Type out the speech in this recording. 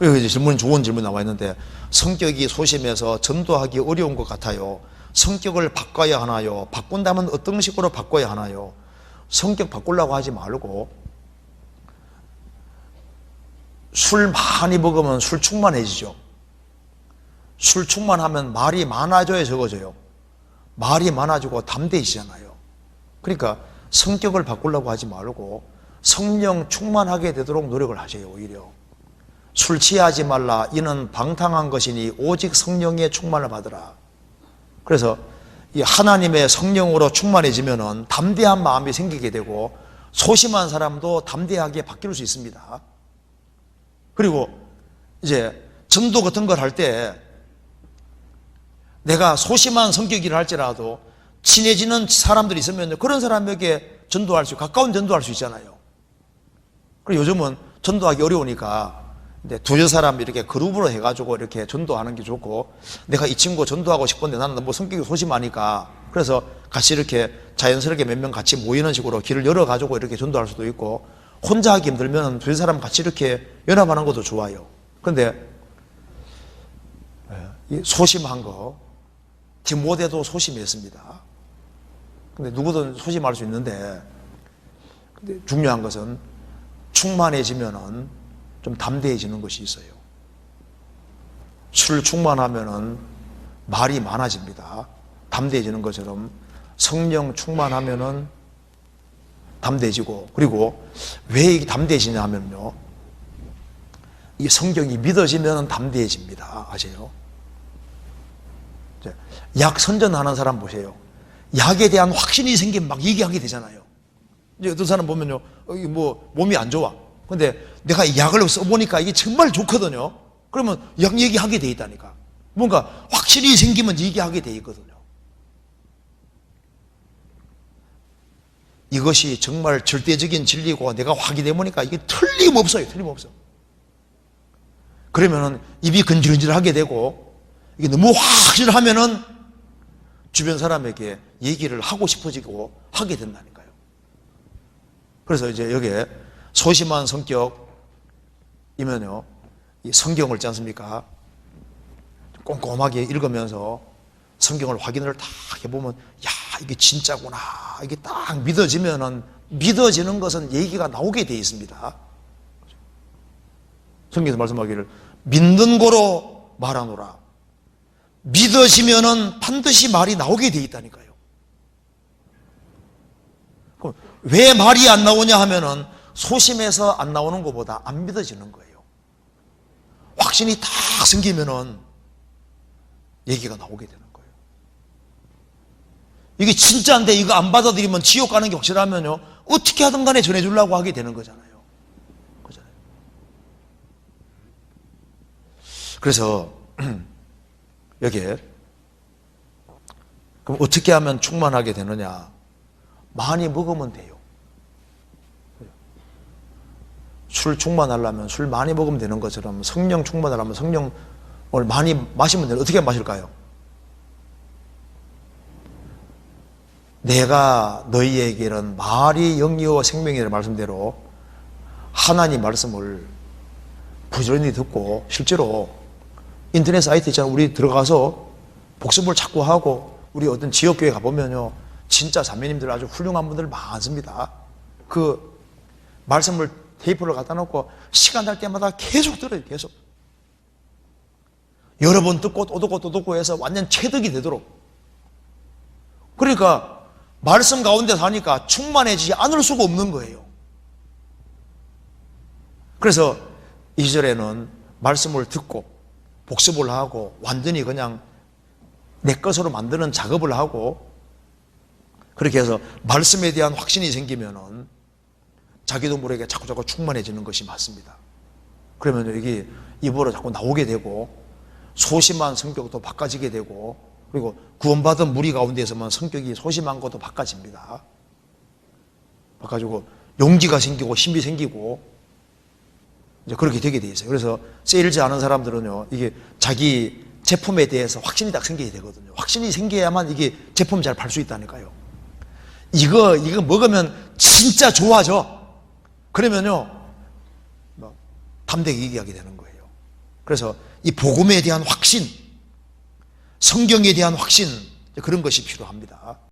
이제 질문 좋은 질문 나와 있는데 성격이 소심해서 전도하기 어려운 것 같아요. 성격을 바꿔야 하나요? 바꾼다면 어떤 식으로 바꿔야 하나요? 성격 바꾸려고 하지 말고 술 많이 먹으면 술 충만해지죠. 술 충만하면 말이 많아져야 적어져요. 말이 많아지고 담대해지잖아요. 그러니까 성격을 바꾸려고 하지 말고 성령 충만하게 되도록 노력을 하세요, 오히려. 술 취하지 말라. 이는 방탕한 것이니 오직 성령의 충만을 받으라. 그래서 이 하나님의 성령으로 충만해지면은 담대한 마음이 생기게 되고 소심한 사람도 담대하게 바뀔 수 있습니다. 그리고 이제 전도 같은 걸 할 때 내가 소심한 성격이라 할지라도 친해지는 사람들이 있으면 그런 사람에게 전도할 수, 가까운 전도할 수 있잖아요. 그리고 요즘은 전도하기 어려우니까 근데 두여 사람 이렇게 그룹으로 해가지고 이렇게 전도하는 게 좋고 내가 이 친구 전도하고 싶은데 나는 뭐 성격이 소심하니까 그래서 같이 이렇게 자연스럽게 몇 명 같이 모이는 식으로 길을 열어가지고 이렇게 전도할 수도 있고 혼자 하기 힘들면 두여 사람 같이 이렇게 연합하는 것도 좋아요. 근데 이 소심한 거 디모데도 소심했습니다. 근데 누구든 소심할 수 있는데 근데 중요한 것은 충만해지면은 좀 담대해지는 것이 있어요. 술 충만하면은 말이 많아집니다. 담대해지는 것처럼 성령 충만하면은 담대해지고 그리고 왜 이게 담대해지냐 하면요. 이 성경이 믿어지면 담대해집니다. 아세요? 약 선전하는 사람 보세요. 약에 대한 확신이 생기면 막 얘기하게 되잖아요. 이제 어떤 사람 보면요. 어, 이뭐 몸이 안 좋아. 근데 내가 이 약을 써보니까 이게 정말 좋거든요. 그러면 약 얘기하게 돼 있다니까. 뭔가 확실히 생기면 얘기하게 돼 있거든요. 이것이 정말 절대적인 진리고 내가 확인해 보니까 이게 틀림없어요. 틀림없어. 그러면은 입이 근질근질하게 되고 이게 너무 확실하면은 주변 사람에게 얘기를 하고 싶어지고 하게 된다니까요. 그래서 이제 여기에 소심한 성격이면요, 이 성경을 있지 않습니까? 꼼꼼하게 읽으면서 성경을 확인을 다 해보면, 야, 이게 진짜구나. 이게 딱 믿어지면은, 믿어지는 것은 얘기가 나오게 돼 있습니다. 성경에서 말씀하기를, 믿는 거로 말하노라. 믿어지면은 반드시 말이 나오게 돼 있다니까요. 그럼 왜 말이 안 나오냐 하면은 소심해서 안 나오는 것보다 안 믿어지는 거예요. 확신이 딱 생기면은 얘기가 나오게 되는 거예요. 이게 진짜인데 이거 안 받아들이면 지옥 가는 게 확실하면요. 어떻게 하든 간에 전해주려고 하게 되는 거잖아요. 그잖아요. 그래서 여기에 그럼 어떻게 하면 충만하게 되느냐? 많이 먹으면 돼요. 술 충만하려면 술 많이 먹으면 되는 것처럼 성령 충만하려면 성령을 많이 마시면 돼요. 어떻게 마실까요? 내가 너희에게는 말이 영이요 생명이라는 말씀대로 하나님 말씀을 부지런히 듣고 실제로 인터넷 사이트 있잖아요. 우리 들어가서 복습을 자꾸 하고 우리 어떤 지역교회 가보면요. 진짜 자매님들 아주 훌륭한 분들 많습니다. 그 말씀을 테이프를 갖다 놓고 시간 날 때마다 계속 들어요. 계속. 여러 번 듣고 또 듣고 또 듣고 해서 완전 체득이 되도록. 그러니까 말씀 가운데 사니까 충만해지지 않을 수가 없는 거예요. 그래서 이절에는 말씀을 듣고 복습을 하고 완전히 그냥 내 것으로 만드는 작업을 하고 그렇게 해서 말씀에 대한 확신이 생기면은 자기도 모르게 자꾸 자꾸 충만해지는 것이 맞습니다. 그러면 여기 입으로 자꾸 나오게 되고 소심한 성격도 바꿔지게 되고 그리고 구원받은 무리 가운데서만 성격이 소심한 것도 바꿔집니다. 바꿔지고 용기가 생기고 힘이 생기고 이제 그렇게 되게 돼 있어요. 그래서 세일즈 아는 사람들은요, 이게 자기 제품에 대해서 확신이 딱 생겨야 되거든요. 확신이 생겨야만 이게 제품 잘 팔 수 있다니까요. 이거, 이거 먹으면 진짜 좋아져. 그러면요, 막 담대히 얘기하게 되는 거예요. 그래서 이 복음에 대한 확신, 성경에 대한 확신 그런 것이 필요합니다.